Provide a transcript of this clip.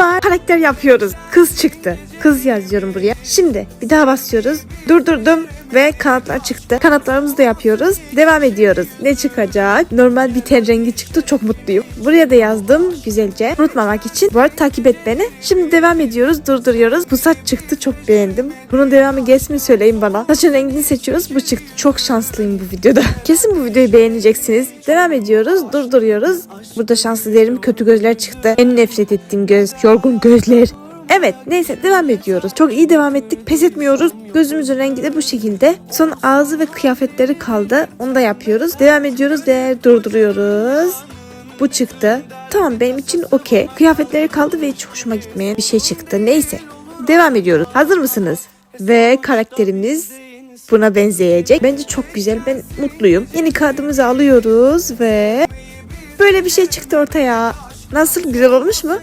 var. Karakter yapıyoruz. Kız çıktı. Kız yazıyorum buraya. Şimdi bir daha basıyoruz. Durdurdum ve kanatlar çıktı. Kanatlarımızı da yapıyoruz. Devam ediyoruz. Ne çıkacak? Normal bir ten rengi çıktı. Çok mutluyum. Buraya da yazdım güzelce. Unutmamak için. Bu arada takip et beni. Şimdi devam ediyoruz. Durduruyoruz. Bu saç çıktı. Çok beğendim. Bunun devamı gelsin söyleyin bana. Saçın rengini seçiyoruz. Bu çıktı. Çok şanslıyım bu videoda. Kesin bu videoyu beğeneceksiniz. Devam ediyoruz. Durduruyoruz. Burada şanslı değilim. Kötü gözler çıktı. En nefret ettiğim göz. Yorgun gözler. Evet neyse devam ediyoruz. Çok iyi devam ettik. Pes etmiyoruz. Gözümüzün rengi de bu şekilde. Son ağzı ve kıyafetleri kaldı. Onu da yapıyoruz. Devam ediyoruz ve durduruyoruz. Bu çıktı. Tamam benim için okey. Kıyafetleri kaldı ve hiç hoşuma gitmeyen bir şey çıktı. Neyse. Devam ediyoruz. Hazır mısınız? Ve karakterimiz buna benzeyecek. Bence çok güzel. Ben mutluyum. Yeni kağıdımızı alıyoruz ve böyle bir şey çıktı ortaya. Nasıl? Güzel olmuş mu?